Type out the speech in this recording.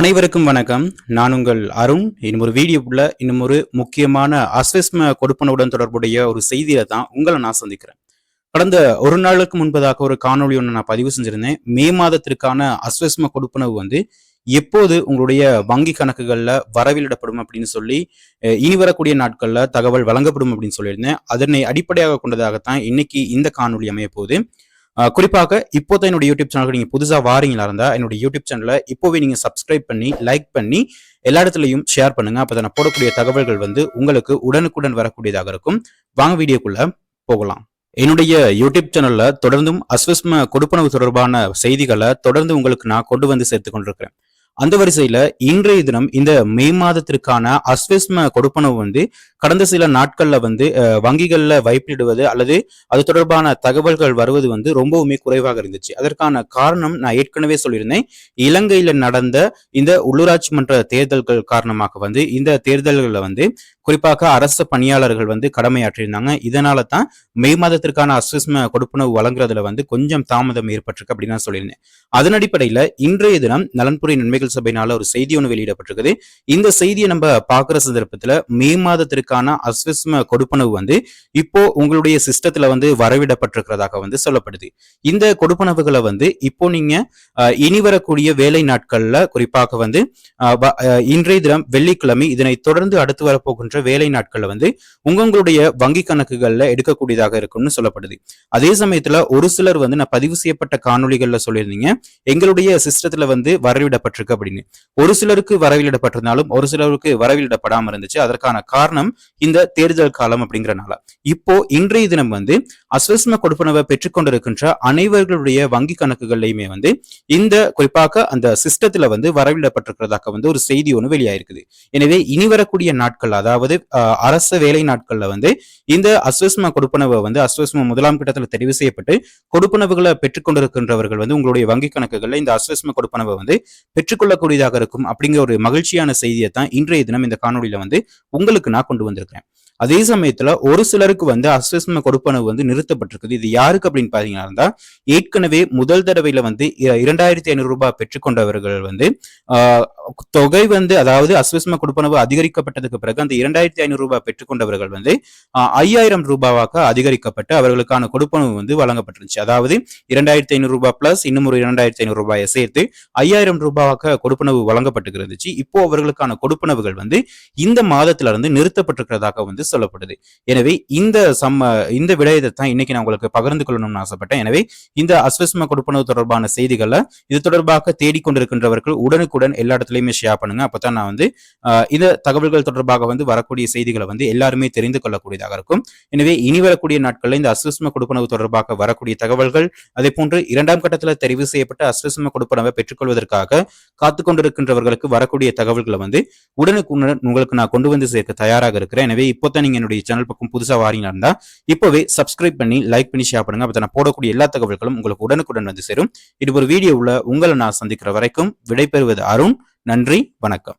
அனைவருக்கும் வணக்கம். நான் உங்கள் அருண். இன்னும் ஒரு வீடியோக்குள்ள இன்னும் ஒரு முக்கியமான அஸ்வஸ்ம கொடுப்பனவுடன் தொடர்புடைய ஒரு செய்தியில தான் உங்களை நான் சந்திக்கிறேன். கடந்த ஒரு நாளுக்கு முன்பதாக ஒரு காணொளி ஒன்று நான் பதிவு செஞ்சிருந்தேன். மே மாதத்திற்கான அஸ்வஸ்ம கொடுப்பனவு வந்து எப்போது உங்களுடைய வங்கி கணக்குகளில் வரவிலிடப்படும் அப்படின்னு சொல்லி இனி வரக்கூடிய நாட்களில் தகவல் வழங்கப்படும் அப்படின்னு சொல்லியிருந்தேன். அதனை அடிப்படையாக கொண்டதாகத்தான் இன்னைக்கு இந்த காணொளி அமைய போகுது குறிப்பாக இப்போதான் என்னோட யூடியூப் சேனலுக்கு நீங்கள் புதுசாக வாரீங்களா இருந்தால் என்னோட யூடியூப் சேனலை இப்போவே நீங்கள் சப்ஸ்கிரைப் பண்ணி லைக் பண்ணி எல்லா இடத்துலையும் ஷேர் பண்ணுங்க. அப்போ நான் போடக்கூடிய தகவல்கள் வந்து உங்களுக்கு உடனுக்குடன் வரக்கூடியதாக இருக்கும். வாங்க வீடியோக்குள்ள போகலாம். என்னுடைய யூடியூப் சேனல்ல தொடர்ந்தும் அஸ்வஸ்ம கொடுப்பனவு தொடர்பான செய்திகளை தொடர்ந்து உங்களுக்கு நான் கொண்டு வந்து சேர்த்து கொண்டிருக்கிறேன். அந்த வரிசையில இன்றைய தினம் இந்த மே மாதத்திற்கான அஸ்வஸ்ம கொடுப்பனவு வந்து கடந்த சில நாட்கள்ல வந்து வங்கிகள்ல வைப்பிடுவது அல்லது அது தொடர்பான தகவல்கள் வருவது வந்து ரொம்பவுமே குறைவாக இருந்துச்சு. அதற்கான காரணம் நான் ஏற்கனவே சொல்லியிருந்தேன். இலங்கையில நடந்த இந்த உள்ளூராட்சி மன்ற தேர்தல்கள் காரணமாக வந்து இந்த தேர்தல்களில் வந்து குறிப்பாக அரசு பணியாளர்கள் வந்து கடமையாற்றியிருந்தாங்க. இதனால தான் மே மாதத்திற்கான அஸ்விஸ்ம கொடுப்பனவு வழங்குறதுல வந்து கொஞ்சம் தாமதம் ஏற்பட்டிருக்கு அப்படின்னு நான் சொல்லியிருந்தேன். அதன் அடிப்படையில இன்றைய தினம் நலன்புரி நன்மைகள் சபையினால ஒரு செய்தி ஒன்று வெளியிடப்பட்டிருக்குது. இந்த செய்தியை நம்ம பார்க்குற சந்தர்ப்பத்தில் மே மாதத்திற்கான அஸ்விஸ்ம கொடுப்பனவு வந்து இப்போ உங்களுடைய சிஸ்டத்துல வந்து வரவிடப்பட்டிருக்கிறதாக வந்து சொல்லப்படுது. இந்த கொடுப்பனவுகளை வந்து இப்போ நீங்க இனி வரக்கூடிய வேலை நாட்கள்ல குறிப்பாக வந்து இன்றைய தினம் வெள்ளிக்கிழமை இதனை தொடர்ந்து அடுத்து வரப்போகின்ற வேலை நாட்கள்ல வந்து உங்களுடைய வங்கி கணக்குகள்ல எடுக்கக்கூடியதாக இருக்கும்னு சொல்லப்படுது. அதே சமயத்துல ஒரு சிலர் வந்து நான் பதிவு செய்யப்பட்ட காணொளிகள்ல சொல்லியிருந்தீங்க. எங்களுடைய சிஸ்டத்துல வந்து வரவிடப்பட்டிருக்கு அப்படின்னு. ஒரு சிலருக்கு வரவிடப்பட்டிருந்தாலும் ஒரு சிலருக்கு வரவிலிடப்படாம இருந்துச்சு. அதற்கான காரணம் இந்த தேர்தல் காலம் அப்படிங்கிறனால. இப்போ இன்றைய தினம் வந்து அஸ்வஸ்ம கொடுப்பனவை பெற்றுக்கொண்டிருக்கின்ற அனைவர்களுடைய வங்கி கணக்குகள்லையுமே வந்து இந்த குறிப்பாக அந்த சிஸ்டத்துல வந்து வரவிடப்பட்டிருக்கிறதாக வந்து ஒரு செய்தி ஒன்று வெளியாயிருக்குது. எனவே இனி வரக்கூடிய நாட்கள் அதாவது அதாவது அரச வேலை நாட்கள்ல வந்து இந்த அஸ்வஸ்ம கொடுப்பனவை வந்து அஸ்வஸ்ம முதலாம் கட்டத்தில் தெரிவு செய்யப்பட்டு கொடுப்பனவுகளை பெற்றுக்கொண்டிருக்கின்றவர்கள் வந்து உங்களுடைய வங்கி கணக்குகள்ல இந்த அஸ்வஸ்ம கொடுப்பனவை வந்து பெற்றுக்கொள்ளக்கூடியதாக இருக்கும் அப்படிங்கிற ஒரு மகிழ்ச்சியான செய்தியை தான் இன்றைய தினம் இந்த காணொலியில வந்து உங்களுக்கு நான் கொண்டு வந்திருக்கிறேன். அதே சமயத்துல ஒரு சிலருக்கு வந்து அஸ்வஸ்ம கொடுப்பனவு வந்து நிறுத்தப்பட்டிருக்குது. இது யாருக்கு அப்படின்னு பாத்தீங்கன்னா ஏற்கனவே முதல் தடவையில வந்து இரண்டாயிரத்தி ஐநூறு ரூபாய் பெற்றுக்கொண்டவர்கள் வந்து ஆஹ், தொகை வந்து அதாவது அஸ்வஸ்ம கொடுப்பனவு அதிகரிக்கப்பட்டதுக்கு பிறகு அந்த இரண்டாயிரத்தி ஐநூறு ரூபாய் பெற்றுக்கொண்டவர்கள் வந்து ஐயாயிரம் ரூபாவாக அதிகரிக்கப்பட்டு அவர்களுக்கான கொடுப்பனவு வந்து வழங்கப்பட்டிருந்துச்சு. அதாவது இரண்டாயிரத்தி ஐநூறு ரூபாய் பிளஸ் இன்னும் ஒரு இரண்டாயிரத்தி ஐநூறு ரூபாயை சேர்த்து ஐயாயிரம் ரூபாவாக கொடுப்பனவு வழங்கப்பட்டு இருந்துச்சு இப்போ அவர்களுக்கான கொடுப்பனவுகள் வந்து இந்த மாதத்துல இருந்து நிறுத்தப்பட்டிருக்கிறதாக வந்து சொல்லப்படுது. எனவே இந்த சம்ம இந்த விடயத்தை தான் இன்னைக்கு நான் உங்களுக்கு பகிர்ந்து கொள்ளணும்னு ஆசைப்பட்டேன். எனவே இந்த அஸ்வஸ்ம கொடுப்பனவு தொடர்பான செய்திகளை இது தொடர்பாக தேடிக்கொண்டிருக்கின்றவர்கள் உடனுக்குடன் எல்லா இடத்துலையுமே ஷேர் பண்ணுங்க. அப்பதான் நான் வந்து இந்த தகவல்கள் தொடர்பாக வந்து வரக்கூடிய செய்திகளை வந்து எல்லாருமே தெரிந்து கொள்ளக்கூடியதாக இருக்கும். எனவே இனி வரக்கூடிய நாட்களில் இந்த அஸ்வஸ்ம கொடுப்பனவு தொடர்பாக வரக்கூடிய தகவல்கள் அதே போன்று இரண்டாம் கட்டத்தில் தெரிவு செய்யப்பட்ட அஸ்வஸ்ம கொடுப்பனவை பெற்றுக்கொள்வதற்காக காத்து கொண்டிருக்கின்றவர்களுக்கு வரக்கூடிய தகவல்களை வந்து உடனுக்குடன் உங்களுக்கு நான் கொண்டு வந்து சேர்க்க தயாராக இருக்கிறேன். எனவே இப்போ தான் என்னுடைய சேனல் பக்கம் புதுசா வாரீங்களா இருந்தால் இப்போவே சப்ஸ்கிரைப் பண்ணி லைக் பண்ணி ஷேர் பண்ணுங்க. அப்போ நான் போடக்கூடிய எல்லா தகவல்களும் உங்களுக்கு உடனுக்குடன் வந்து சேரும். இது ஒரு வீடியோவில் உங்களை நான் சந்திக்கிற வரைக்கும் விடைபெறுவது அருண். நன்றி வணக்கம்.